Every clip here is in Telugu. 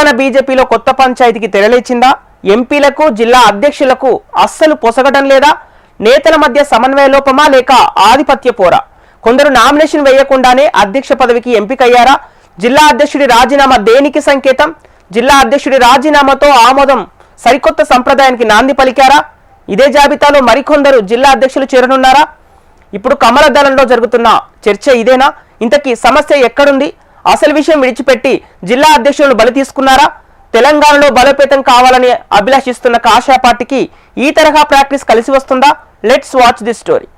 తెలంగాణ బీజేపీలో కొత్త పంచాయతీకి తెరలేచిందా? ఎంపీలకు జిల్లా అధ్యక్షులకు అస్సలు పొసగటం లేదా? నేతల మధ్య సమన్వయ లోపమా లేక ఆధిపత్య పోరా? కొందరు నామినేషన్ వేయకుండానే అధ్యక్ష పదవికి ఎంపికయ్యారా? జిల్లా అధ్యక్షుడి రాజీనామా దేనికి సంకేతం? జిల్లా అధ్యక్షుడి రాజీనామాతో ఆమోదం సరికొత్త సంప్రదాయానికి నాంది పలికారా? ఇదే జాబితాలో మరికొందరు జిల్లా అధ్యక్షులు చేరనున్నారా? ఇప్పుడు కమల దళంలో జరుగుతున్న చర్చ ఇదేనా? ఇంతకీ సమస్య ఎక్కడుంది? అసలు విషయం విడిచిపెట్టి జిల్లా అధ్యక్షులను బలి తీసుకున్నారా? తెలంగాణలో బలోపేతం కావాలని అభిలాషిస్తున్న కాషా పార్టీకి ఈ తరహా ప్రాక్టీస్ కలిసి వస్తుందా? Let's watch the story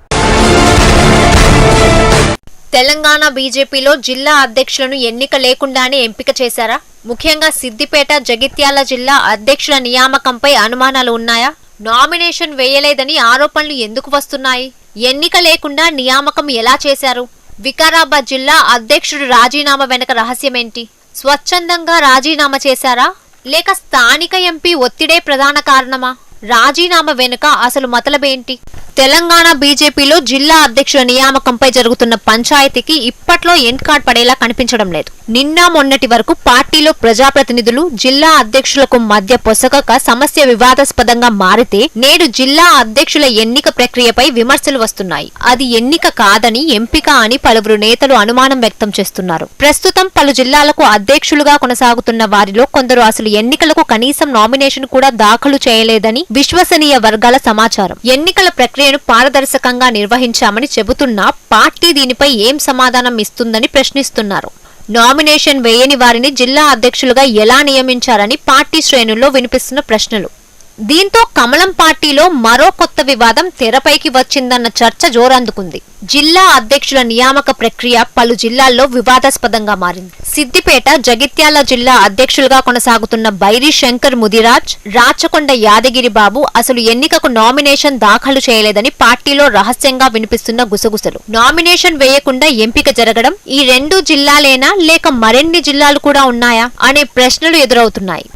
Telangana బీజేపీలో జిల్లా అధ్యక్షులను ఎన్నిక లేకుండానే ఎంపిక చేశారా? ముఖ్యంగా సిద్దిపేట జగిత్యాల జిల్లా అధ్యక్షుల నియామకంపై అనుమానాలు ఉన్నాయా? నామినేషన్ వేయలేదని ఆరోపణలు ఎందుకు వస్తున్నాయి? ఎన్నిక లేకుండా నియామకం ఎలా చేశారు? వికారాబాద్ జిల్లా అధ్యక్షుడు రాజీనామా వెనక రహస్యమేంటి? స్వచ్ఛందంగా రాజీనామా చేశారా? లేక స్థానిక ఎంపీ ఒత్తిడే ప్రధాన కారణమా? రాజీనామా వెనుక అసలు మతలబేంటి? తెలంగాణ బీజేపీలో జిల్లా అధ్యక్షుల నియామకంపై జరుగుతున్న పంచాయతీకి ఇప్పట్లో ఎండ్ కార్డ్ పడేలా కనిపించడం లేదు. నిన్న మొన్నటి వరకు పార్టీలో ప్రజాప్రతినిధులు జిల్లా అధ్యక్షులకు మధ్య పొసగక సమస్య వివాదాస్పదంగా మారితే నేడు జిల్లా అధ్యక్షుల ఎన్నిక ప్రక్రియపై విమర్శలు వస్తున్నాయి. అది ఎన్నిక కాదని ఎంపిక అని పలువురు నేతలు అనుమానం వ్యక్తం చేస్తున్నారు. ప్రస్తుతం పలు జిల్లాలకు అధ్యక్షులుగా కొనసాగుతున్న వారిలో కొందరు అసలు ఎన్నికలకు కనీసం నామినేషన్ కూడా దాఖలు చేయలేదని విశ్వసనీయ వర్గాల సమాచారం. ఎన్నికల ప్రక్రియను పారదర్శకంగా నిర్వహించామని చెబుతున్నా పార్టీ దీనిపై ఏం సమాధానం ఇస్తుందని ప్రశ్నిస్తున్నారు. నామినేషన్ వేయని వారిని జిల్లా అధ్యక్షులుగా ఎలా నియమించారని పార్టీ శ్రేణుల్లో వినిపిస్తున్న ప్రశ్నలు. దీంతో కమలం పార్టీలో మరో కొత్త వివాదం తెరపైకి వచ్చిందన్న చర్చ జోరందుకుంది. జిల్లా అధ్యక్షుల నియామక ప్రక్రియ పలు జిల్లాల్లో వివాదాస్పదంగా మారింది. సిద్దిపేట జగిత్యాల జిల్లా అధ్యక్షులుగా కొనసాగుతున్న బైరి శంకర్ ముదిరాజ్ రాచకొండ యాదగిరి బాబు అసలు ఎన్నికకు నామినేషన్ దాఖలు చేయలేదని పార్టీలో రహస్యంగా వినిపిస్తున్న గుసగుసలు. నామినేషన్ వేయకుండా ఎంపిక జరగడం ఈ రెండు జిల్లాలేనా లేక మరిన్ని జిల్లాలు కూడా ఉన్నాయా అనే ప్రశ్నలు ఎదురవుతున్నాయి.